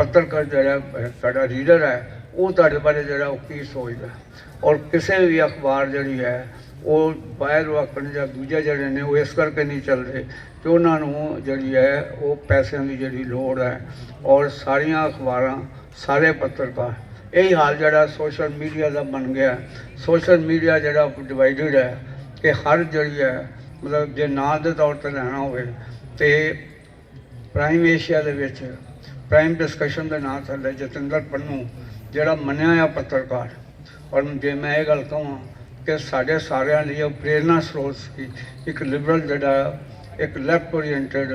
ਪੱਤਰਕਾਰ ਜਿਹੜਾ ਹੈ, ਸਾਡਾ ਰੀਡਰ ਹੈ ਉਹ ਤੁਹਾਡੇ ਬਾਰੇ ਜਿਹੜਾ ਉਹ ਕੀ ਸੋਚਦਾ ਔਰ ਕਿਸੇ ਵੀ ਅਖਬਾਰ ਜਿਹੜੀ ਹੈ ਉਹ ਬਾਹਰ ਵਕਣ ਜਾਂ ਦੂਜੇ ਜਿਹੜੇ ਨੇ ਉਹ ਇਸ ਕਰਕੇ ਨਹੀਂ ਚੱਲਦੇ ਕਿ ਉਹਨਾਂ ਨੂੰ ਜਿਹੜੀ ਹੈ ਉਹ ਪੈਸਿਆਂ ਦੀ ਜਿਹੜੀ ਲੋੜ ਹੈ ਔਰ ਸਾਰੀਆਂ ਅਖਬਾਰਾਂ ਸਾਰੇ ਪੱਤਰਕਾਰ ਇਹ ਹਾਲ ਜਿਹੜਾ ਸੋਸ਼ਲ ਮੀਡੀਆ ਦਾ ਬਣ ਗਿਆ ਸੋਸ਼ਲ ਮੀਡੀਆ ਜਿਹੜਾ ਡਿਵਾਈਡਡ ਹੈ ਕਿ ਹਰ ਜਿਹੜੀ ਹੈ ਮਤਲਬ ਜੇ ਨਾਂ ਦੇ ਤੌਰ ਤੇ ਲੈਣਾ ਹੋਵੇ ਤੇ ਪ੍ਰਾਈਮ ਏਸ਼ੀਆ ਦੇ ਵਿੱਚ ਪ੍ਰਾਈਮ ਡਿਸਕਸ਼ਨ ਦੇ ਨਾਂ ਥੱਲੇ ਜਤਿੰਦਰ ਪੰਨੂ, ਜਿਹੜਾ ਮੰਨਿਆ ਆ ਪੱਤਰਕਾਰ, ਔਰ ਜੇ ਮੈਂ ਇਹ ਗੱਲ ਕਹਾਂ ਕਿ ਸਾਡੇ ਸਾਰਿਆਂ ਲਈ ਉਹ ਪ੍ਰੇਰਨਾ ਸਰੋਤ ਸੀ, ਇੱਕ ਲਿਬਰਲ ਜਿਹੜਾ ਇੱਕ ਲੈਫਟ ਓਰੀਐਂਟਡ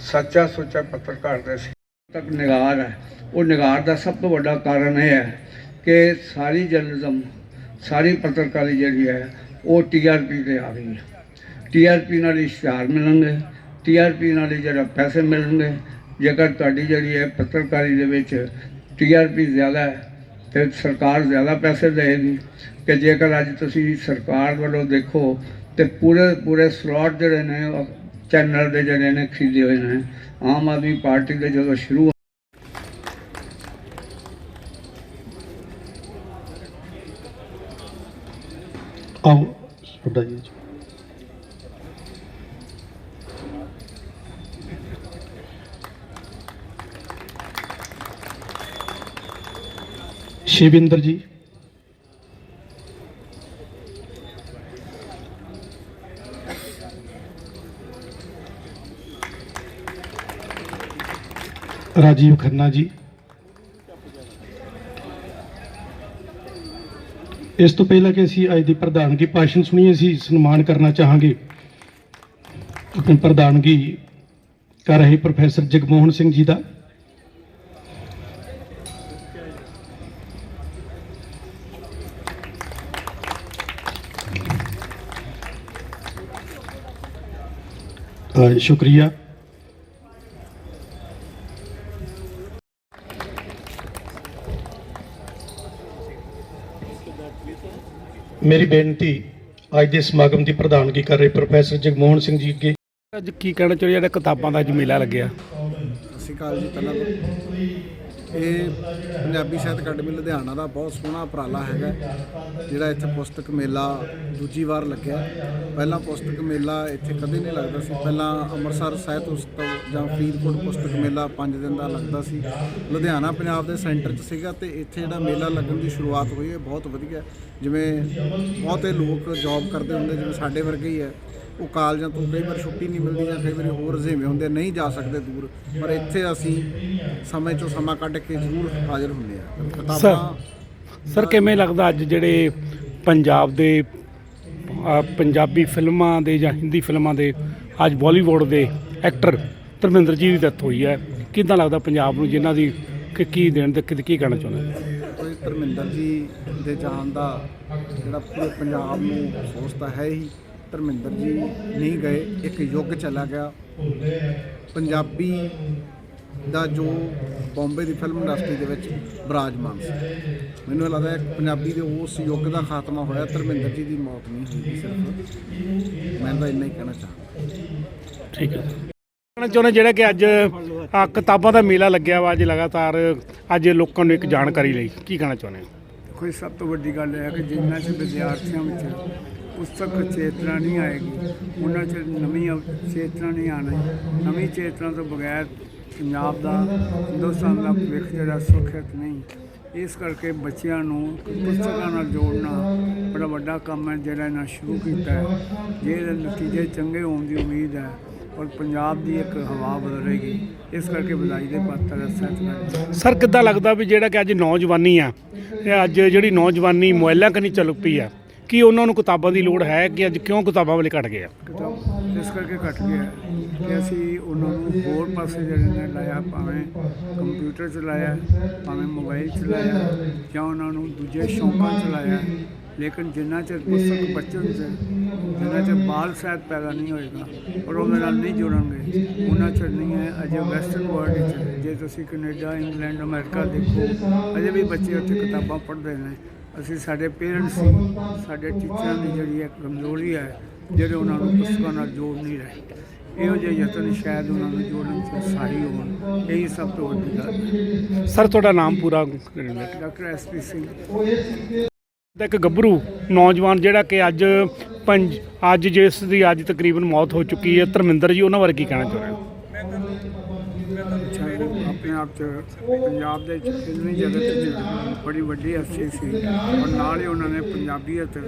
ਸੱਚਾ ਸੁੱਚਾ ਪੱਤਰਕਾਰ ਦੇ ਸੀ। ਤੱਕ ਨਿਗਾਰ ਹੈ। ਉਹ ਨਿਗਾਰ ਦਾ ਸਭ ਤੋਂ ਵੱਡਾ ਕਾਰਨ ਇਹ ਹੈ ਕਿ ਸਾਰੀ ਜਰਨਲਿਜ਼ਮ ਸਾਰੀ ਪੱਤਰਕਾਰੀ ਜਿਹੜੀ ਹੈ, ਉਹ ਟੀਆਰਪੀ ਤੇ ਆ ਗਈ ਹੈ। ਟੀਆਰਪੀ ਨਾਲ ਇਸ਼ਤਿਹਾਰ ਮਿਲਣਗੇ। ਟੀਆਰਪੀ ਨਾਲ ਹੀ ਜਿਹੜਾ ਪੈਸੇ ਮਿਲਣਗੇ। ਜੇਕਰ ਤੁਹਾਡੀ ਜਿਹੜੀ ਹੈ ਪੱਤਰਕਾਰੀ ਦੇ ਵਿੱਚ ਟੀਆਰਪੀ ਜ਼ਿਆਦਾ ਹੈ, ਤੇ ਸਰਕਾਰ ਜ਼ਿਆਦਾ ਪੈਸੇ ਦੇਗੀ ਕਿ ਜੇਕਰ ਅੱਜ ਤੁਸੀਂ ਸਰਕਾਰ ਵੱਲੋਂ ਦੇਖੋ, ਤੇ ਪੂਰੇ ਪੂਰੇ ਸਲੋਟ ਜਿਹੜੇ ਨੇ ਚੈਨਲ ਦੇ ਜਿਹੜੇ ਨੇ ਖਰੀਦੇ ਹੋਏ ਨੇ, ਆਮ ਆਦਮੀ ਪਾਰਟੀ ਦੇ ਜਦੋਂ ਸ਼ੁਰੂ ਆਓ ਛੋਟਾ ਜੀ। ਸ਼ਿਵਿੰਦਰ ਜੀ। ਰਾਜੀਵ ਖੰਨਾ ਜੀ। ਇਸ ਤੋਂ ਪਹਿਲਾਂ ਕਿ ਅਸੀਂ ਅੱਜ ਦੀ ਪ੍ਰਧਾਨਗੀ ਭਾਸ਼ਣ ਸੁਣੀਏ ਅਸੀਂ ਸਨਮਾਨ ਕਰਨਾ ਚਾਹਾਂਗੇ। ਆਪਣੀ ਪ੍ਰਧਾਨਗੀ ਕਰ ਰਹੇ ਪ੍ਰੋਫੈਸਰ ਜਗਮੋਹਨ ਸਿੰਘ ਜੀ ਦਾ। ਸ਼ੁਕਰੀਆ। ਮੇਰੀ ਬੇਨਤੀ ਅੱਜ ਦੇ ਸਮਾਗਮ ਦੀ ਪ੍ਰਧਾਨਗੀ ਕਰ ਰਹੇ ਪ੍ਰੋਫੈਸਰ ਜਗਮੋਹਨ ਸਿੰਘ ਜੀ ਅੱਗੇ। ਅੱਜ ਕੀ ਕਹਿਣਾ ਚਾਹੀਏ ਜਿਹੜਾ ਕਿਤਾਬਾਂ ਦਾ ਅੱਜ ਮੇਲਾ ਲੱਗਿਆ। ਸਤਿ ਸ਼੍ਰੀ ਅਕਾਲ ਜੀ ਪਹਿਲਾਂ। ਇਹ ਪੰਜਾਬੀ ਸਾਹਿਤ ਅਕੈਡਮੀ ਲੁਧਿਆਣਾ ਦਾ ਬਹੁਤ ਸੋਹਣਾ ਉਪਰਾਲਾ ਹੈਗਾ। ਜਿਹੜਾ ਇੱਥੇ ਪੁਸਤਕ ਮੇਲਾ ਦੂਜੀ ਵਾਰ ਲੱਗਿਆ। ਪਹਿਲਾਂ ਪੁਸਤਕ ਮੇਲਾ ਇੱਥੇ ਕਦੇ ਨਹੀਂ ਲੱਗਦਾ ਸੀ। ਪਹਿਲਾਂ ਅੰਮ੍ਰਿਤਸਰ ਸਾਹਿਤ ਉਤਸਵ ਜਾਂ ਫਰੀਦਕੋਟ ਪੁਸਤਕ ਮੇਲਾ 5 ਦਿਨ ਦਾ ਲੱਗਦਾ ਸੀ। ਲੁਧਿਆਣਾ ਪੰਜਾਬ ਦੇ ਸੈਂਟਰ 'ਚ ਸੀਗਾ ਤੇ ਇੱਥੇ ਜਿਹੜਾ ਮੇਲਾ ਲੱਗਣ ਦੀ ਸ਼ੁਰੂਆਤ ਹੋਈ ਹੈ, ਬਹੁਤ ਵਧੀਆ। ਜਿਵੇਂ ਬਹੁਤੇ ਲੋਕ ਜੌਬ ਕਰਦੇ ਹੁੰਦੇ, ਜਿਵੇਂ ਸਾਡੇ ਵਰਗੇ ਹੀ ਹੈ। ਉਹ ਕਾਲਜਾਂ ਤੋਂ ਕਈ ਵਾਰ ਛੁੱਟੀ ਨਹੀਂ ਮਿਲਦੀ ਜਾਂ ਕਈ ਵਾਰੀ ਹੋਰ ਰੁਝੇਵੇਂ ਹੁੰਦੇ ਨਹੀਂ ਜਾ ਸਕਦੇ ਦੂਰ। ਪਰ ਇੱਥੇ ਅਸੀਂ ਸਮੇਂ ਚੋਂ ਸਮਾਂ ਕੱਢ ਕੇ ਜ਼ਰੂਰ ਹਾਜ਼ਰ ਹੁੰਦੇ ਆ। ਕਿਤਾਬਾਂ ਸਰ ਕਿਵੇਂ ਲੱਗਦਾ ਅੱਜ ਜਿਹੜੇ ਪੰਜਾਬ ਦੇ ਪੰਜਾਬੀ ਫਿਲਮਾਂ ਦੇ ਜਾਂ ਹਿੰਦੀ ਫਿਲਮਾਂ ਦੇ ਅੱਜ ਬਾਲੀਵੁੱਡ ਦੇ ਐਕਟਰ ਧਰਮਿੰਦਰ ਜੀ ਦੀ ਡੈਥ ਹੋਈ ਹੈ। ਕਿਦਾਂ ਲੱਗਦਾ ਪੰਜਾਬ ਨੂੰ ਜਿਨ੍ਹਾਂ ਦੀ ਕਿ ਕੀ ਦੇਣ ਤੇ ਕੀ- ਕੀ ਕਹਿਣਾ ਚਾਹੁੰਦੇ ਕੋਈ ਧਰਮਿੰਦਰ ਜੀ ਦੇ ਜਾਣ ਦਾ ਜਿਹੜਾ ਪੂਰੇ ਪੰਜਾਬ ਨੂੰ ਅਫਸੋਸ ਤਾਂ ਹੈ ਹੀ। ਧਰਮਿੰਦਰ ਜੀ ਨਹੀਂ ਗਏ ਇੱਕ ਯੁੱਗ ਚਲਾ ਗਿਆ। ਪੰਜਾਬੀ ਦਾ ਜੋ ਬੰਬੇ ਦੀ ਫਿਲਮ ਇੰਡਸਟਰੀ ਦੇ ਵਿੱਚ ਬਰਾਜਮਾਨ ਸੀ। ਮੈਨੂੰ ਲੱਗਦਾ ਹੈ ਪੰਜਾਬੀ ਦੇ ਉਸ ਯੁੱਗ ਦਾ ਖਾਤਮਾ ਹੋਇਆ ਧਰਮਿੰਦਰ ਜੀ ਦੀ ਮੌਤ ਨਹੀਂ ਹੋਈ ਸਿਰਫ। ਮੈਂ ਤਾਂ ਇੰਨਾ ਹੀ ਕਹਿਣਾ ਚਾਹੁੰਦਾ ਠੀਕ ਹੈ। ਕਹਿਣਾ ਚਾਹੁੰਦੇ ਜਿਹੜਾ ਕਿ ਅੱਜ ਆ ਕਿਤਾਬਾਂ ਦਾ ਮੇਲਾ ਲੱਗਿਆ ਵਾ ਅੱਜ ਲਗਾਤਾਰ ਅੱਜ ਲੋਕਾਂ ਨੂੰ ਇੱਕ ਜਾਣਕਾਰੀ ਲਈ। ਕੀ ਕਹਿਣਾ ਚਾਹੁੰਦੇ ਹੋ? ਕੋਈ ਸਭ ਤੋਂ ਵੱਡੀ ਗੱਲ ਇਹ ਹੈ ਕਿ ਜਿੰਨਾ ਚ ਵਿਦਿਆਰਥੀਆਂ ਵਿੱਚ ਪੁਸਤਕ ਚੇਤਨਾ ਨਹੀਂ ਆਏਗੀ। ਉਹਨਾਂ ਚ ਨਵੀਂ ਅਵ- ਚੇਤਨਾ ਨਹੀਂ ਆਣੀ ਨਵੀਂ ਚੇਤਨਾ ਤੋਂ ਬਗੈਰ ਪੰਜਾਬ ਦਾ, ਹਿੰਦੁਸਤਾਨ ਦਾ ਭਵਿੱਖ ਜਿਹੜਾ ਸੁਰੱਖਿਅਤ ਨਹੀਂ। ਇਸ ਕਰਕੇ ਬੱਚਿਆਂ ਨੂੰ ਪੁਸਤਕਾਂ ਨਾਲ ਜੋੜਨਾ ਬੜਾ ਵੱਡਾ ਕੰਮ ਹੈ, ਜਿਹੜਾ ਇਹਨਾਂ ਸ਼ੁਰੂ ਕੀਤਾ ਹੈ। ਜਿਹਦੇ ਨਤੀਜੇ ਚੰਗੇ ਹੋਣ ਦੀ ਉਮੀਦ ਹੈ, ਔਰ ਪੰਜਾਬ ਦੀ ਇੱਕ ਹਵਾ ਬਦਲੇਗੀ, ਇਸ ਕਰਕੇ ਵਧਾਈ ਦੇ ਪਾਤਰ ਹੈ ਸਰ, ਕਿੱਦਾਂ ਲੱਗਦਾ ਵੀ ਜਿਹੜਾ ਕਿ ਅੱਜ ਨੌਜਵਾਨੀ ਆ ਇਹ ਅੱਜ ਜਿਹੜੀ ਨੌਜਵਾਨੀ ਮੋਬਾਈਲਾਂ ਕਨੀ ਚੱਲ ਪਈ ਆ ਕੀ ਉਹਨਾਂ ਨੂੰ ਕਿਤਾਬਾਂ ਦੀ ਲੋੜ ਹੈ ਕਿ ਅੱਜ ਕਿਉਂ ਕਿਤਾਬਾਂ ਵਾਲੇ ਘਟ ਗਏ ਆ? ਕਿਤਾਬ ਇਸ ਕਰਕੇ ਘਟ ਗਿਆ ਕਿ ਅਸੀਂ ਉਹਨਾਂ ਨੂੰ ਹੋਰ ਪਾਸੇ ਜਿਹੜੇ ਨੇ ਲਾਇਆ, ਭਾਵੇਂ ਕੰਪਿਊਟਰ ਚਲਾਇਆ, ਭਾਵੇਂ ਮੋਬਾਈਲ ਚਲਾਇਆ, ਜਾਂ ਉਹਨਾਂ ਨੂੰ ਦੂਜੇ ਸ਼ੌਂਕਾਂ ਚਲਾਇਆ। ਲੇਕਿਨ ਜਿੰਨਾ ਚਿਰ ਪੁਸਤਕ ਬੱਚੇ ਹੁੰਦੇ ਜਿੰਨਾ ਚਿਰ ਬਾਲ ਸਾਹਿਤ ਪੈਦਾ ਨਹੀਂ ਹੋਏਗਾ ਔਰ ਉਹਦੇ ਨਾਲ ਨਹੀਂ ਜੁੜਨਗੇ, ਉਹਨਾਂ ਚਿਰ ਨਹੀਂ ਹੈ, ਅਜੇ ਵੈਸਟਰਨ ਵਰਲਡ ਵਿੱਚ ਜੇ ਤੁਸੀਂ ਕੈਨੇਡਾ, ਇੰਗਲੈਂਡ, ਅਮਰੀਕਾ ਦੇਖੋ, ਅਜੇ ਵੀ ਬੱਚੇ ਉੱਥੇ ਕਿਤਾਬਾਂ ਪੜ੍ਹਦੇ ਨੇ। ਅਸੀਂ ਸਾਡੇ ਪੇਰੈਂਟਸ ਸਾਡੇ ਟੀਚਰਾਂ ਦੀ ਜਿਹੜੀ ਇੱਕ ਕਮਜ਼ੋਰੀ ਹੈ ਜਿਹੜੇ ਉਹਨਾਂ ਨੂੰ ਪੁਸਤਕਾਂ ਨਾਲ ਜੋੜ ਨਹੀਂ ਰਹੇ। ਇਹੋ ਜਿਹੇ ਯਤਨ ਸ਼ਾਇਦ ਉਹਨਾਂ ਨੂੰ ਜੋੜਨ 'ਚ ਸਹਾਈ ਹੋਣ। ਇਹੀ ਸਭ ਤੋਂ ਵੱਡੀ ਗੱਲ ਹੈ। ਸਰ ਤੁਹਾਡਾ ਨਾਮ ਪੂਰਾ ਡਾਕਟਰ ਐਸ ਪੀ ਸਿੰਘ। ਇੱਕ ਗੱਭਰੂ ਨੌਜਵਾਨ ਜਿਹੜਾ ਕਿ ਅੱਜ ਪੰਜ ਅੱਜ ਜਿਸ ਦੀ ਅੱਜ ਤਕਰੀਬਨ ਮੌਤ ਹੋ ਚੁੱਕੀ ਹੈ ਧਰਮਿੰਦਰ ਜੀ ਉਹਨਾਂ ਬਾਰੇ ਕੀ ਕਹਿਣਾ ਚਾਹੁੰਦੇ ਹੋ? ਆਪ 'ਚ ਪੰਜਾਬ ਦੇ ਫਿਲਮੀ ਜਗਤ 'ਚ ਬੜੀ ਵੱਡੀ ਹਸਤੀ ਸੀ। ਔਰ ਨਾਲ ਹੀ ਉਹਨਾਂ ਨੇ ਪੰਜਾਬੀਅਤ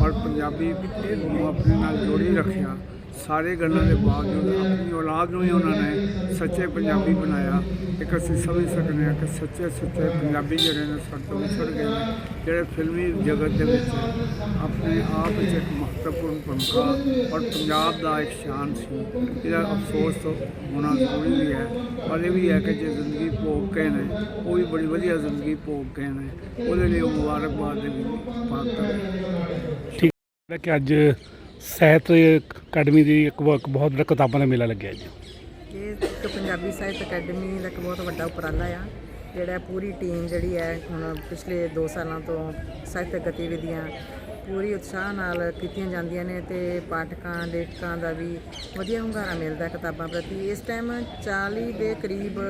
ਔਰ ਪੰਜਾਬੀ ਨੂੰ ਆਪਣੇ ਨਾਲ ਜੋੜੀ ਰੱਖਿਆ। ਸਾਰੇ ਗੱਲਾਂ ਦੇ ਬਾਵਜੂਦ ਆਪਣੀ ਔਲਾਦ ਨੂੰ ਹੀ ਉਹਨਾਂ ਨੇ ਸੱਚੇ ਪੰਜਾਬੀ ਬਣਾਇਆ। ਇੱਕ ਅਸੀਂ ਸਮਝ ਸਕਦੇ ਹਾਂ ਕਿ ਸੱਚੇ ਸੁੱਚੇ ਪੰਜਾਬੀ ਜਿਹੜੇ ਨੇ ਸਾਡੇ ਤੋਂ ਵਿਛੜ ਗਏ ਨੇ, ਜਿਹੜੇ ਫਿਲਮੀ ਜਗਤ ਦੇ ਵਿੱਚ ਆਪਣੇ ਆਪ ਵਿੱਚ ਇੱਕ ਮਹੱਤਵਪੂਰਨ ਭੂਮਿਕਾ ਔਰ ਪੰਜਾਬ ਦਾ ਇੱਕ ਸ਼ਾਨ ਸੀ। ਇਹਦਾ ਅਫਸੋਸ ਤੋਂ ਹੋਣਾ ਜ਼ਰੂਰੀ ਵੀ ਹੈ, ਪਰ ਇਹ ਵੀ ਹੈ ਕਿ ਜੇ ਜ਼ਿੰਦਗੀ ਭੋਗ ਗਏ ਨੇ, ਉਹ ਵੀ ਬੜੀ ਵਧੀਆ ਜ਼ਿੰਦਗੀ ਭੋਗ ਗਏ ਨੇ, ਉਹਦੇ ਲਈ ਉਹ ਮੁਬਾਰਕਬਾਦ ਦੇ ਵੀ ਪਾਤਰ ਹੈ ਕਿ ਅੱਜ ਸਾਹਿਤ ਅਕੈਡਮੀ ਦੀ ਇੱਕ ਬਹੁਤ ਬਹੁਤ ਵੱਡਾ ਕਿਤਾਬਾਂ ਦਾ ਮੇਲਾ ਲੱਗਿਆ ਜੀ। ਇਹ ਇੱਕ ਪੰਜਾਬੀ ਸਾਹਿਤ ਅਕੈਡਮੀ ਦਾ ਇੱਕ ਬਹੁਤ ਵੱਡਾ ਉਪਰਾਲਾ ਆ, ਜਿਹੜਾ ਪੂਰੀ ਟੀਮ ਜਿਹੜੀ ਹੈ ਹੁਣ ਪਿਛਲੇ 2 ਸਾਲਾਂ ਤੋਂ ਸਾਹਿਤਕ ਗਤੀਵਿਧੀਆਂ ਪੂਰੀ ਉਤਸ਼ਾਹ ਨਾਲ ਕੀਤੀਆਂ ਜਾਂਦੀਆਂ ਨੇ ਤੇ ਪਾਠਕਾਂ, ਲੇਖਕਾਂ ਦਾ ਵੀ ਵਧੀਆ ਹੁੰਗਾਰਾ ਮਿਲਦਾ ਕਿਤਾਬਾਂ ਪ੍ਰਤੀ। ਇਸ ਟਾਈਮ 40 ਦੇ ਕਰੀਬ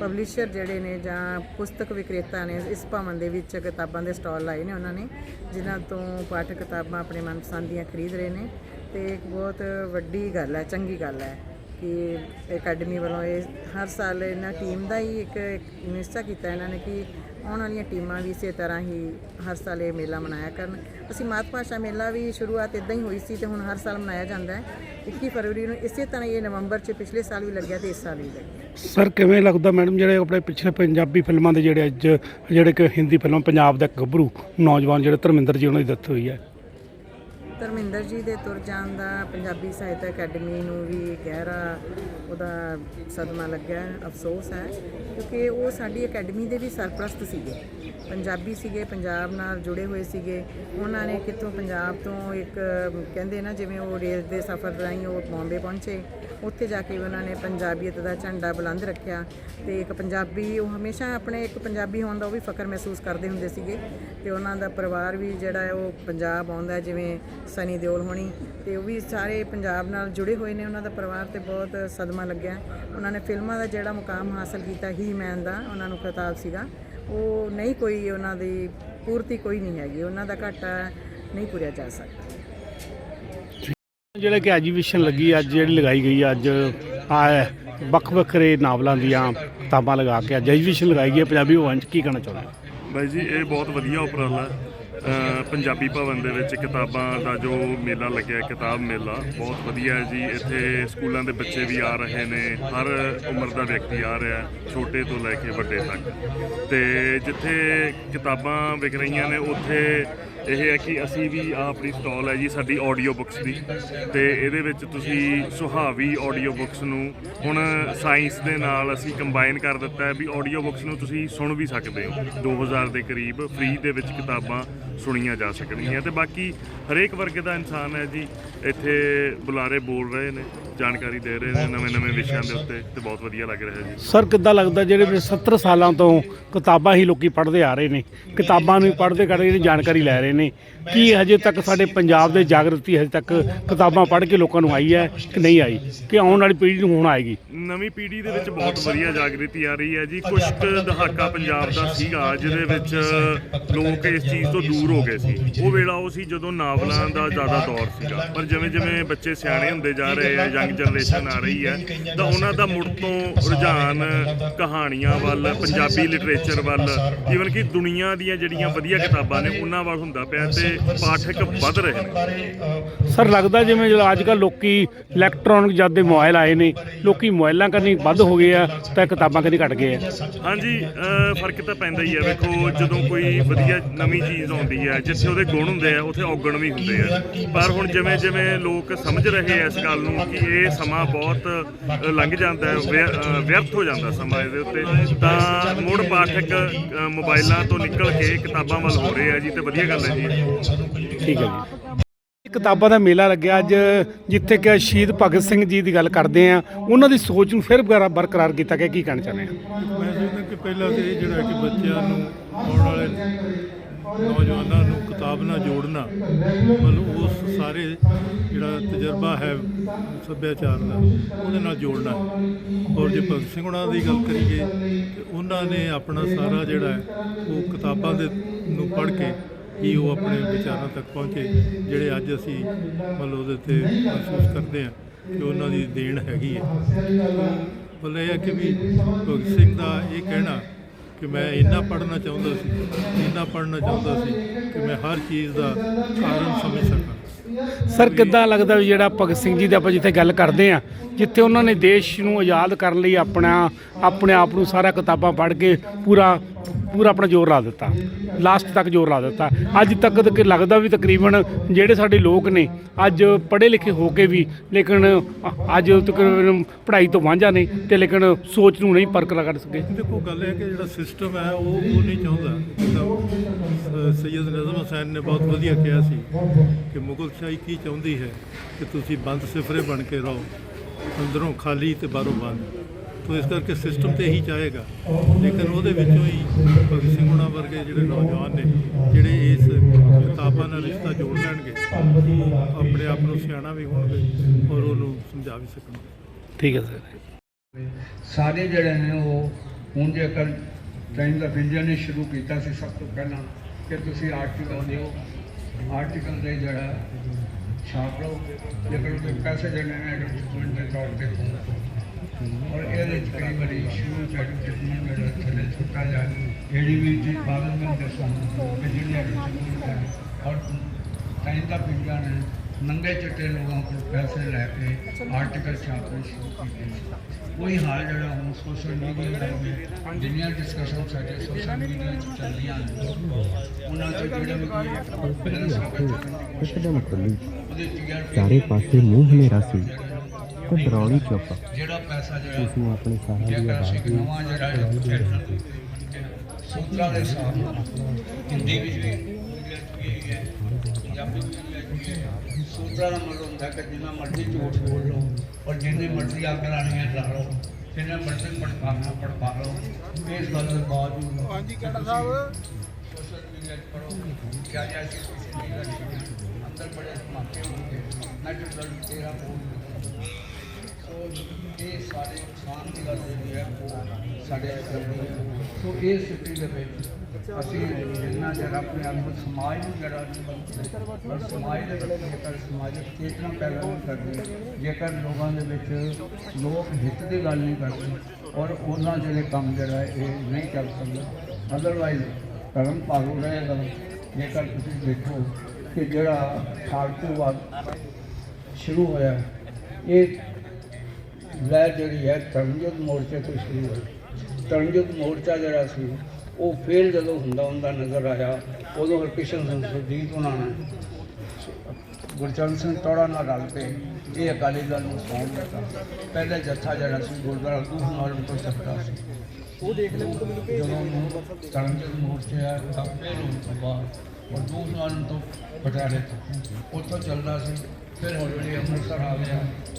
ਪਬਲਿਸ਼ਰ ਜਿਹੜੇ ਨੇ ਜਾਂ ਪੁਸਤਕ ਵਿਕਰੇਤਾ ਨੇ, ਇਸ ਭਵਨ ਦੇ ਵਿੱਚ ਕਿਤਾਬਾਂ ਦੇ ਸਟਾਲ ਲਾਏ ਨੇ ਉਹਨਾਂ ਨੇ, ਜਿਨ੍ਹਾਂ ਤੋਂ ਪਾਠਕ ਕਿਤਾਬਾਂ ਆਪਣੇ ਮਨਪਸੰਦ ਦੀਆਂ ਖਰੀਦ ਰਹੇ ਨੇ। ਤੇ ਇੱਕ ਬਹੁਤ ਵੱਡੀ ਗੱਲ ਹੈ, ਚੰਗੀ ਗੱਲ ਹੈ। ਕਿ ਅਕੈਡਮੀ ਵੱਲੋਂ ਇਹ ਹਰ ਸਾਲ ਇਹਨਾਂ ਟੀਮ ਦਾ ਹੀ ਇੱਕ ਇੱਕ ਨਿਸ਼ਚਾ ਕੀਤਾ ਇਹਨਾਂ ਨੇ ਕਿ ਆਉਣ ਵਾਲੀਆਂ ਟੀਮਾਂ ਵੀ ਇਸੇ ਤਰ੍ਹਾਂ ਹੀ ਹਰ ਸਾਲ ਇਹ ਮੇਲਾ ਮਨਾਇਆ ਕਰਨ। ਅਸੀਂ ਮਾਤ ਭਾਸ਼ਾ ਮੇਲਾ ਵੀ ਸ਼ੁਰੂਆਤ ਇਦਾਂ ਹੀ ਹੋਈ ਸੀ ਤੇ ਹੁਣ ਹਰ ਸਾਲ ਮਨਾਇਆ ਜਾਂਦਾ ਹੈ। 21 ਫਰਵਰੀ ਨੂੰ ਇਸੇ ਤਰ੍ਹਾਂ ਇਹ ਨਵੰਬਰ 'ਚ ਪਿਛਲੇ ਸਾਲ ਵੀ ਲੱਗਿਆ ਤੇ ਇਸ ਸਾਲ ਵੀ ਲੱਗਿਆ। ਸਰ, ਕਿਵੇਂ ਲੱਗਦਾ ਮੈਡਮ ਜਿਹੜੇ ਆਪਣੇ ਪਿਛਲੇ ਪੰਜਾਬੀ ਫਿਲਮਾਂ ਦੇ ਜਿਹੜੇ ਅੱਜ, ਜਿਹੜੇ ਕਿ ਹਿੰਦੀ ਫਿਲਮ ਪੰਜਾਬ ਦਾ ਇੱਕ ਗੱਭਰੂ ਨੌਜਵਾਨ ਜਿਹੜੇ ਧਰਮਿੰਦਰ ਜੀ ਉਹਨਾਂ ਦੀ ਡੈਥ ਹੋਈ ਹੈ? ਧਰਮਿੰਦਰ ਜੀ ਦੇ ਤੁਰ ਜਾਣ ਦਾ ਪੰਜਾਬੀ ਸਾਹਿਤ ਅਕੈਡਮੀ ਨੂੰ ਵੀ ਗਹਿਰਾ ਉਹਦਾ ਸਦਮਾ ਲੱਗਿਆ, ਅਫਸੋਸ ਹੈ, ਕਿਉਂਕਿ ਉਹ ਸਾਡੀ ਅਕੈਡਮੀ ਦੇ ਵੀ ਸਰਪ੍ਰਸਤ ਸੀਗੇ। ਪੰਜਾਬੀ ਸੀਗੇ, ਪੰਜਾਬ ਨਾਲ ਜੁੜੇ ਹੋਏ ਸੀਗੇ। ਉਹਨਾਂ ਨੇ ਕਿੱਥੋਂ ਪੰਜਾਬ ਤੋਂ ਇੱਕ, ਕਹਿੰਦੇ ਨਾ ਜਿਵੇਂ ਉਹ ਰੇਲ ਦੇ ਸਫ਼ਰ ਰਾਹੀਂ ਉਹ ਬੰਬੇ ਪਹੁੰਚੇ, ਉੱਥੇ ਜਾ ਕੇ ਉਹਨਾਂ ਨੇ ਪੰਜਾਬੀਅਤ ਦਾ ਝੰਡਾ ਬੁਲੰਦ ਰੱਖਿਆ। ਤੇ ਇੱਕ ਪੰਜਾਬੀ, ਉਹ ਹਮੇਸ਼ਾ ਆਪਣੇ ਇੱਕ ਪੰਜਾਬੀ ਹੋਣ ਦਾ ਉਹ ਵੀ ਫਕਰ ਮਹਿਸੂਸ ਕਰਦੇ ਹੁੰਦੇ ਸੀਗੇ। ਤੇ ਉਹਨਾਂ ਦਾ ਪਰਿਵਾਰ ਵੀ ਜਿਹੜਾ ਹੈ, ਉਹ ਪੰਜਾਬ ਆਉਂਦਾ ਜਿਵੇਂ ਸਨੀ ਦਿਓਲ ਹੋਣੀ। ਤੇ ਉਹ ਵੀ ਸਾਰੇ ਪੰਜਾਬ ਨਾਲ ਜੁੜੇ ਹੋਏ ਨੇ, ਉਹਨਾਂ ਦਾ ਪਰਿਵਾਰ ਤੇ ਬਹੁਤ ਸਦਮਾ ਲੱਗਿਆ। ਉਹਨਾਂ ਨੇ ਫਿਲਮਾਂ ਦਾ ਜਿਹੜਾ ਮੁਕਾਮ ਹਾਸਲ ਕੀਤਾ ਹੀ ਮੈਨ ਦਾ, ਉਹਨਾਂ ਨੂੰ ਖਿਤਾਬ ਸੀਗਾ। ਉਹ ਨਹੀਂ ਕੋਈ ਉਹਨਾਂ ਦੀ ਪੂਰਤੀ ਕੋਈ ਨਹੀਂ ਹੈਗੀ ਉਹਨਾਂ ਦਾ ਘਾਟਾ ਨਹੀਂ ਪੂਰਿਆ ਜਾ ਸਕਦਾ। ਜਿਹੜੇ ਕਿ ਐਜੀਬਿਸ਼ਨ ਲੱਗੀ ਅੱਜ ਜਿਹੜੀ ਲਗਾਈ ਗਈ ਹੈ ਅੱਜ ਆ ਵੱਖ ਵੱਖਰੇ ਨਾਵਲਾਂ ਦੀਆਂ ਕਿਤਾਬਾਂ ਲਗਾ ਕੇ ਅੱਜ ਐਜੀਬਿਸ਼ਨ ਲਗਾਈ ਗਈ ਹੈ। ਪੰਜਾਬੀ 'ਚ ਕੀ ਕਹਿਣਾ ਚਾਹੁੰਦੇ ਹੋ ਬਾਈ ਜੀ ਇਹ ਬਹੁਤ ਵਧੀਆ ਉਪਰਾਲਾ ਹੈ। ਪੰਜਾਬੀ ਭਵਨ ਦੇ ਵਿੱਚ ਕਿਤਾਬਾਂ ਦਾ ਜੋ ਮੇਲਾ ਲੱਗਿਆ, ਕਿਤਾਬ ਮੇਲਾ, ਬਹੁਤ ਵਧੀਆ ਹੈ ਜੀ। ਇੱਥੇ ਸਕੂਲਾਂ ਦੇ ਬੱਚੇ ਵੀ ਆ ਰਹੇ ਨੇ, ਹਰ ਉਮਰ ਦਾ ਵਿਅਕਤੀ ਆ ਰਿਹਾ ਛੋਟੇ ਤੋਂ ਲੈ ਕੇ ਵੱਡੇ ਤੱਕ। ਤੇ ਜਿੱਥੇ ਕਿਤਾਬਾਂ ਵਿਕ ਰਹੀਆਂ ਨੇ, ਉੱਥੇ ਇਹ ਹੈ ਕਿ ਅਸੀਂ ਵੀ ਆਹ ਆਪਣੀ ਸਟਾਲ ਹੈ ਜੀ, ਸਾਡੀ ਆਡੀਓ ਬੁੱਕਸ ਦੀ। ਤੇ ਇਹਦੇ ਵਿੱਚ ਤੁਸੀਂ ਸੁਹਾਵੀ ਆਡੀਓ ਬੁੱਕਸ ਨੂੰ ਹੁਣ ਸਾਇੰਸ ਦੇ ਨਾਲ ਅਸੀਂ ਕੰਬਾਈਨ ਕਰ ਦਿੱਤਾ ਹੈ ਵੀ ਆਡੀਓ ਬੁੱਕਸ ਨੂੰ ਤੁਸੀਂ ਸੁਣ ਵੀ ਸਕਦੇ ਹੋ। 2000 ਦੇ ਕਰੀਬ ਫ੍ਰੀ ਦੇ ਵਿੱਚ ਕਿਤਾਬਾਂ ਸੁਣੀਆਂ ਜਾ ਸਕਣਗੀਆਂ। ਤੇ ਬਾਕੀ ਹਰੇਕ ਵਰਗ ਦਾ ਇਨਸਾਨ ਹੈ ਜੀ, ਇੱਥੇ ਬੁਲਾਰੇ ਬੋਲ ਰਹੇ ਨੇ। ਜਾਣਕਾਰੀ ਦੇ ਰਹੇ ਨੇ ਨਵੇਂ ਨਵੇਂ ਵਿਸ਼ਿਆਂ ਦੇ ਉੱਤੇ ਤੇ ਬਹੁਤ ਵਧੀਆ ਲੱਗ ਰਿਹਾ ਜੀ। ਸਰ ਕਿੱਦਾਂ ਲੱਗਦਾ ਜਿਹੜੇ ਵੀ 70 ਸਾਲਾਂ ਤੋਂ ਕਿਤਾਬਾਂ ਹੀ ਲੋਕੀ ਪੜ੍ਹਦੇ ਆ ਰਹੇ ਨੇ ਕਿਤਾਬਾਂ ਨੂੰ ਪੜ੍ਹਦੇ ਕਰਦੇ ਜਿਹੜੀ ਜਾਣਕਾਰੀ ਲੈ ਰਹੇ ਨੇ ਕੀ ਹਜੇ ਤੱਕ ਸਾਡੇ ਪੰਜਾਬ ਦੇ ਜਾਗਰਤੀ ਹਜੇ ਤੱਕ ਕਿਤਾਬਾਂ ਪੜ੍ਹ ਕੇ ਲੋਕਾਂ ਨੂੰ ਆਈ ਹੈ ਕਿ ਨਹੀਂ ਆਈ ਕਿ ਆਉਣ ਵਾਲੀ ਪੀੜ੍ਹੀ ਨੂੰ ਹੁਣ ਆਏਗੀ? ਨਵੀਂ ਪੀੜ੍ਹੀ ਦੇ ਵਿੱਚ ਬਹੁਤ ਵਧੀਆ ਜਾਗ੍ਰਿਤੀ ਆ ਰਹੀ ਹੈ ਜੀ। ਕੁਝ ਕੁ ਦਹਾਕਾ ਪੰਜਾਬ ਦਾ ਸੀਗਾ ਜਿਹਦੇ ਵਿੱਚ ਲੋਕ ਇਸ ਚੀਜ਼ ਤੋਂ ਦੂਰ ਹੋ ਗਏ ਸੀ। ਉਹ ਵੇਲਾ ਉਹ ਸੀ ਜਦੋਂ ਨਾਵਲਾਂ ਦਾ ਜ਼ਿਆਦਾ ਦੌਰ ਸੀਗਾ। ਪਰ ਜਿਵੇਂ ਜਿਵੇਂ ਬੱਚੇ ਸਿਆਣੇ ਹੁੰਦੇ ਜਾ ਰਹੇ ਆ ਯੰਗ ਜਨਰੇਸ਼ਨ ਆ ਰਹੀ ਹੈ ਤਾਂ ਉਹਨਾਂ ਦਾ ਮੁੜ ਤੋਂ ਰੁਝਾਨ ਕਹਾਣੀਆਂ ਵੱਲ ਪੰਜਾਬੀ ਲਿਟਰੇਚਰ ਵੱਲ ਈਵਨ ਕਿ ਦੁਨੀਆ ਦੀਆਂ ਜਿਹੜੀਆਂ ਵਧੀਆ ਕਿਤਾਬਾਂ ਨੇ ਉਹਨਾਂ ਵੱਲ ਹੁੰਦਾ ਪਿਆ ਤੇ ਪਾਠਕ ਵੱਧ ਰਹੇ ਨੇ। ਸਰ ਲੱਗਦਾ ਜਿਵੇਂ ਜਦੋਂ ਅੱਜ ਕੱਲ੍ਹ ਲੋਕੀ ਇਲੈਕਟ੍ਰੋਨਿਕ ਜਦ ਦੇ ਮੋਬਾਈਲ ਆਏ ਨੇ ਲੋਕੀ ਮੋਬਾਈਲਾਂ ਕਰਨੀ ਵੱਧ ਹੋ ਗਏ ਆ ਤਾਂ ਕਿਤਾਬਾਂ ਕਰਨੀ ਘਟ ਗਏ ਆ। ਹਾਂਜੀ ਫ਼ਰਕ ਤਾਂ ਪੈਂਦਾ ਹੀ ਹੈ ਵੇਖੋ ਜਦੋਂ ਕੋਈ ਵਧੀਆ ਨਵੀਂ ਚੀਜ਼ ਆਉਂਦੀ ਹੈ ਜਿੱਥੇ ਉਹਦੇ ਗੁਣ ਹੁੰਦੇ ਆ ਉੱਥੇ ਔਗਣ ਵੀ ਹੁੰਦੇ ਆ। ਪਰ ਹੁਣ ਜਿਵੇਂ ਜਿਵੇਂ ਲੋਕ ਸਮਝ ਰਹੇ ਆ ਇਸ ਗੱਲ ਨੂੰ ਕਿ ਇਹ ਸਮਾਂ ਬਹੁਤ ਲੰਘ ਜਾਂਦਾ ਹੈ ਵਿਅਰਥ ਹੋ ਜਾਂਦਾ ਸਮਾਂ ਇਹਦੇ ਉੱਤੇ। ਤਾਂ ਮੁੜ ਪਾਠਕ ਮੋਬਾਈਲਾਂ ਤੋਂ ਨਿਕਲ ਕੇ ਕਿਤਾਬਾਂ ਵੱਲ ਹੋ ਰਹੇ ਆ ਜੀ ਤੇ ਵਧੀਆ ਗੱਲ ਹੈ ਜੀ। ਠੀਕ ਹੈ ਜੀ। ਇਹ ਕਿਤਾਬਾਂ ਦਾ ਮੇਲਾ ਲੱਗਿਆ ਅੱਜ ਜਿੱਥੇ ਕਿ ਸ਼ਹੀਦ ਭਗਤ ਸਿੰਘ ਜੀ ਦੀ ਗੱਲ ਕਰਦੇ ਆ। ਉਹਨਾਂ ਦੀ ਸੋਚ ਨੂੰ ਫਿਰ ਬਰਾ- ਬਰਕਰਾਰ ਕੀਤਾ ਗਿਆ ਕੀ ਕਹਿਣਾ ਚਾਹੁੰਦੇ ਆ? ਮੈਂ ਸਮਝਦਾ ਕਿ ਪਹਿਲਾਂ ਤੇ ਇਹ ਜਿਹੜਾ ਕਿ ਬੱਚਿਆਂ ਨੂੰ ਆਉਣ ਵਾਲੇ ਨੌਜਵਾਨਾਂ ਨੂੰ ਕਿਤਾਬ ਨਾਲ ਜੋੜਨਾ, ਮਤਲਬ ਉਸ ਸਾਰੇ ਜਿਹੜਾ ਤਜਰਬਾ ਹੈ ਸੱਭਿਆਚਾਰ ਦਾ, ਉਹਦੇ ਨਾਲ ਜੋੜਨਾ। ਔਰ ਜੇ ਭਗਤ ਸਿੰਘ ਉਹਨਾਂ ਦੀ ਗੱਲ ਕਰੀਏ, ਤੇ ਉਹਨਾਂ ਨੇ ਆਪਣਾ ਸਾਰਾ ਜਿਹੜਾ ਹੈ, ਉਹ ਕਿਤਾਬਾਂ ਦੇ ਨੂੰ ਪੜ੍ਹ ਕੇ ਹੀ ਉਹ ਆਪਣੇ ਵਿਚਾਰਾਂ ਤੱਕ ਪਹੁੰਚੇ, ਜਿਹੜੇ ਅੱਜ ਅਸੀਂ ਮਤਲਬ ਉਹਦੇ ਤੇ ਮਹਿਸੂਸ ਕਰਦੇ ਹਾਂ ਕਿ ਉਹਨਾਂ ਦੀ ਦੇਣ ਹੈਗੀ ਹੈ। ਮਤਲਬ ਇਹ ਹੈ ਕਿ ਵੀ ਭਗਤ ਸਿੰਘ ਦਾ ਇਹ ਕਹਿਣਾ ਕਿ ਮੈਂ ਇੰਨਾ ਪੜ੍ਹਨਾ ਚਾਹੁੰਦਾ ਸੀ, ਇੰਨਾ ਪੜ੍ਹਨਾ ਚਾਹੁੰਦਾ ਸੀ ਕਿ ਮੈਂ ਹਰ ਚੀਜ਼ ਦਾ ਕਾਰਨ ਸਮਝ ਸਕਾਂ। ਸਰ, ਕਿੱਦਾਂ ਲੱਗਦਾ ਵੀ ਜਿਹੜਾ ਭਗਤ ਸਿੰਘ ਜੀ ਦੀ ਆਪਾਂ ਜਿੱਥੇ ਗੱਲ ਕਰਦੇ ਆ ਜਿੱਥੇ ਉਹਨਾਂ ਨੇ ਦੇਸ਼ ਨੂੰ ਆਜ਼ਾਦ ਕਰਨ ਲਈ ਆਪਣਾ, ਆਪਣੇ ਆਪ ਨੂੰ ਸਾਰਾ ਕਿਤਾਬਾਂ ਪੜ੍ਹ ਕੇ ਪੂਰਾ ਪੂਰਾ ਆਪਣਾ ਜ਼ੋਰ ਲਾ ਦਿੱਤਾ। ਲਾਸਟ ਤੱਕ ਜ਼ੋਰ ਲਾ ਦਿੱਤਾ। ਅੱਜ ਤੱਕ ਤੱਕ ਲੱਗਦਾ ਵੀ ਤਕਰੀਬਨ ਜਿਹੜੇ ਸਾਡੇ ਲੋਕ ਨੇ, ਅੱਜ ਪੜ੍ਹੇ ਲਿਖੇ ਹੋ ਕੇ ਵੀ, ਲੇਕਿਨ ਅੱਜ ਤਕਰੀਬਨ ਪੜ੍ਹਾਈ ਤੋਂ ਵਾਂਝਾ ਨੇ ਤੇ ਲੇਕਿਨ ਸੋਚ ਨੂੰ ਨਹੀਂ ਪਰਖ ਕਰ ਸਕੇ। ਦੇਖੋ, ਗੱਲ ਇਹ ਹੈ ਕਿ ਜਿਹੜਾ ਸਿਸਟਮ ਹੈ, ਉਹ ਉਹ ਨਹੀਂ ਚਾਹੁੰਦਾ। ਜਿੱਦਾਂ ਨਜ਼ਮ ਹੁਸੈਨ ਨੇ ਬਹੁਤ ਵਧੀਆ ਕਿਹਾ ਸੀ ਕਿ ਮੁਗਲ ਸ਼ਾਹੀ ਕੀ ਚਾਹੁੰਦੀ ਹੈ ਕਿ ਤੁਸੀਂ ਬੰਦ ਸਿਫਰੇ ਬਣ ਕੇ ਰਹੋ, ਅੰਦਰੋਂ ਖਾਲੀ ਤੇ ਬਾਹਰੋਂ ਬੰਦ। ਤੋ ਇਸ ਕਰਕੇ ਸਿਸਟਮ ਤੇ ਇਹੀ ਚਾਹੇਗਾ। ਲੇਕਿਨ ਉਹਦੇ ਵਿੱਚੋਂ ਹੀ ਭਗਤ ਸਿੰਘ ਹੁਣਾਂ ਵਰਗੇ ਜਿਹੜੇ ਨੌਜਵਾਨ ਨੇ ਜਿਹੜੇ ਇਸ ਕਿਤਾਬਾਂ ਨਾਲ ਰਿਸ਼ਤਾ ਜੋੜ ਲੈਣਗੇ ਆਪਣੇ ਆਪ ਨੂੰ ਸਿਆਣਾ ਵੀ ਹੋਣਗੇ ਔਰ ਉਹਨੂੰ ਸਮਝਾ ਵੀ ਸਕਣਗੇ। ਠੀਕ ਹੈ ਸਰ। ਸਾਰੇ ਜਿਹੜੇ ਨੇ ਉਹ ਹੁਣ ਜੇਕਰ ਟਾਈਮ ਦਾ ਇੰਡੀਆ ਨੇ ਸ਼ੁਰੂ ਕੀਤਾ ਸੀ ਸਭ ਤੋਂ ਪਹਿਲਾਂ ਕਿ ਤੁਸੀਂ ਆਰਟੀਕਲ ਦਿਓ। ਆਰਟੀਕਲ ਦੇ ਜਿਹੜਾ ਛਾਪ ਲਓ। ਲੇਕਿਨ ਉਹਦੇ ਪੈਸੇ ਜਿਹੜੇ ਨੇ ਐਡਵਰਟਾਈਜ਼ਮੈਂਟ ਦੇ ਤੌਰ ਤੇ ਔਰ ਇਹਦੇ ਵਾਰੀ ਸ਼ੁਰੂ ਚ ਐਡਵਰਟਾਈਜ਼ਮੈਂਟ ਜਿਹੜਾ ਥੱਲੇ ਛੋਟਾ ਜਿਹਾ ਜਿਹੜੀ ਵੀ ਚੀਜ਼ ਬਾਦਲ में ਦੱਸਾਂ ਕਿ ਜਿਹੜੀ ਐਡਵਰਟਾਈਜ਼ਮੈਂਟ ਹੈ ਔਰ ਟਾਈਮ ਦਾ ਇੰਡੀਆ ਨੇ ਨੰਗੇ ਚਿੱਟੇ ਲੋਕਾਂ ਕੋਲ ਪੈਸੇ ਲੈ ਕੇ ਆਰਟੀਕਲ ਛਾਪਣੇ ਸ਼ੁਰੂ ਕੀਤੇ ਉਹੀ ਹਾਲ ਜਿਹੜਾ ਹੁਣ ਸੋਸ਼ਲ ਮੀਡੀਆ ਦਾ ਜਿੰਨੀਆਂ ਡਿਸਕਸ਼ਨ ਸਾਡੇ ਸੋਸ਼ਲ ਮੀਡੀਆ 'ਚ ਚੱਲਦੀਆਂ ਉਹਨਾਂ 'ਚ ਜਿਹੜੇ ਚਾਰੇ ਪਾਸੇ ਮੂੰਹ ਹਨੇਰਾ ਸੀ। ਤੇ ਡਰਾਉਣੀ ਚੁੱਪ ਜਿਹੜਾ ਪੈਸਾ ਜਿਹੜਾ ਉਸ ਨੂੰ ਆਪਣੇ ਸਾਹਾਂ ਦੀ ਆਵਾਜ਼ ਨਵਾਂ ਜਿਹੜਾ ਸੂਤਰਾਂ ਦੇ ਹਿਸਾਬ ਨਾਲ ਹਿੰਦੀ ਵਿੱਚ ਵੀ ਇੰਗਲਿਸ਼ ਵੀ ਹੈ ਪੰਜਾਬੀ ਵਿੱਚ ਵੀ ਹੈ ਸੂਤਰਾਂ ਦਾ ਮਤਲਬ ਹੁੰਦਾ ਕਿ ਜਿੰਨਾ ਮਰਜ਼ੀ ਝੂਠ ਬੋਲ ਲਓ ਔਰ ਜਿੰਨੇ ਮਰਜ਼ੀ ਅੱਗ ਲਾਣੀ ਹੈ ਲਾ ਲਓ ਜਿੰਨੇ ਮਰਜ਼ੀ ਭੜਕਾ ਲਓ ਇਸ ਗੱਲ ਦੇ ਬਾਵਜੂਦ ਹਾਂਜੀ ਕਹਿੰਦਾ ਸਾਹਿਬ। ਸੋਸ਼ਲ ਮੀਡੀਆ 'ਚ ਪੜੋ ਕਿਆ ਜਾ ਸੀ ਸੋਸ਼ਲ ਮੀਡੀਆ 'ਚ ਅੰਦਰ ਬੜੇ ਧਮਾਕੇ ਹੋਣਗੇ। ਨੈਟ ਗੱਲ ਤੇਰਾ ਬੋਲ ਸੋ ਇਹ ਸਾਡੇ ਨੁਕਸਾਨ ਦੀ ਗੱਲ ਜਿਹੜੀ ਹੈ ਉਹ ਸਾਡੇ ਕਰਨੀ ਹੈ ਸੋ ਇਹ ਸਥਿਤੀ ਦੇ ਵਿੱਚ ਅਸੀਂ ਜਿੰਨਾ ਚਿਰ ਆਪਣੇ ਆਪ ਨੂੰ ਸਮਾਜ ਨੂੰ ਜਿਹੜਾ ਔਰ ਸਮਾਜ ਦੇ ਵਿੱਚ ਜੇਕਰ ਸਮਾਜਿਕ ਚੇਤਨਾ ਪੈਦਾ ਨਹੀਂ ਕਰਦੇ, ਜੇਕਰ ਲੋਕਾਂ ਦੇ ਵਿੱਚ ਲੋਕ ਹਿੱਤ ਦੀ ਗੱਲ ਨਹੀਂ ਕਰਦੇ ਔਰ ਉਹਨਾਂ ਜਿਹੜੇ ਕੰਮ ਜਿਹੜਾ ਇਹ ਨਹੀਂ ਕਰ ਸਕਦਾ। ਅਦਰਵਾਈਜ਼ ਧਰਮ ਭਾਰੂ ਰਹੇਗਾ। ਜੇਕਰ ਤੁਸੀਂ ਦੇਖੋ ਕਿ ਜਿਹੜਾ ਖਾਲਸੂਵਾਦ ਸ਼ੁਰੂ ਹੋਇਆ, ਇਹ ਲਹਿਰ ਜਿਹੜੀ ਹੈ ਤਰਨਜੋਤ ਮੋਰਚੇ ਤੋਂ ਸ਼ੁਰੂ ਹੋਈ। ਤਰਨਜੋਤ ਮੋਰਚਾ ਜਿਹੜਾ ਸੀ ਉਹ ਫੇਰ ਜਦੋਂ ਹੁੰਦਾ ਹੁੰਦਾ ਨਜ਼ਰ ਆਇਆ ਉਦੋਂ ਹਰਕ੍ਰਿਸ਼ਨ ਸਿੰਘ ਸੁਰਜੀਤ ਉਹਨਾਂ ਨੇ ਗੁਰਚਰਨ ਸਿੰਘ ਟੋੜਾ ਨਾਲ ਰਲ ਕੇ ਇਹ ਅਕਾਲੀ ਦਲ ਨੂੰ ਸੌਂਪ ਦਿੱਤਾ। ਪਹਿਲੇ ਜੱਥਾ ਜਿਹੜਾ ਸੀ ਗੁਰਦੁਆਰਾ ਦੂਖਨਾਰਮ ਤੋਂ ਚੱਲਦਾ ਸੀ। ਉਹ ਦੇਖ ਲੈ ਜਦੋਂ ਤਰਨਜੋਤ ਮੋਰਚੇ ਆ ਤਾਂ ਤੋਂ ਬਾਅਦ ਉਹ ਦੂਖਨਾਰਮ ਤੋਂ ਪਟਿਆਲੇ ਤੋਂ ਉੱਥੋਂ ਚੱਲਦਾ ਸੀ। ਫਿਰ ਹੌਲੀ ਹੌਲੀ ਅੰਮ੍ਰਿਤਸਰ ਆ ਗਿਆ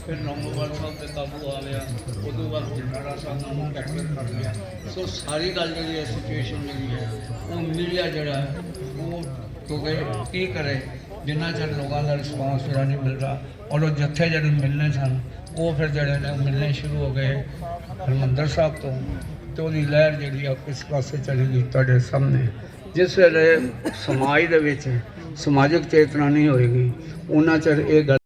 ਫਿਰ ਨੌਮੋਵਾਲ ਸਾਹਿਬ ਤੇ ਕਾਬੂ ਆ ਗਿਆ ਉਦੋਂ ਬਾਅਦ ਜਨਾਲਾ ਸਾਹਿਬ ਨੂੰ ਕੈਪਚਰ ਕਰ ਲਿਆ। ਸੋ ਸਾਰੀ ਗੱਲ ਜਿਹੜੀ ਸਿਚੁਏਸ਼ਨ ਜਿਹੜੀ ਹੈ, ਉਹ ਮੀਡੀਆ ਜਿਹੜਾ ਉਹ ਕਿਉਂਕਿ ਕੀ ਕਰੇ? ਜਿੰਨਾ ਚਿਰ ਲੋਕਾਂ ਦਾ ਰਿਸਪਾਂਸ ਜਿਹੜਾ ਨਹੀਂ ਮਿਲਦਾ ਔਰ ਉਹ ਜੱਥੇ ਜਿਹੜੇ ਮਿਲਨੇ ਸਨ, ਉਹ ਫਿਰ ਜਿਹੜੇ ਨੇ ਉਹ ਮਿਲਣੇ ਸ਼ੁਰੂ ਹੋ ਗਏ ਹਰਿਮੰਦਰ ਸਾਹਿਬ ਤੋਂ। ਤੇ ਉਹਦੀ ਲਹਿਰ ਜਿਹੜੀ ਆ ਕਿਸ ਪਾਸੇ ਚਲੀ ਗਈ ਤੁਹਾਡੇ ਸਾਹਮਣੇ? ਜਿਸ ਵੇਲੇ ਸਮਾਜ ਦੇ ਵਿੱਚ ਸਮਾਜਿਕ ਚੇਤਨਾ ਨਹੀਂ ਹੋਏਗੀ, ਉਹਨਾਂ ਚਿਰ ਇਹ ਗੱਲ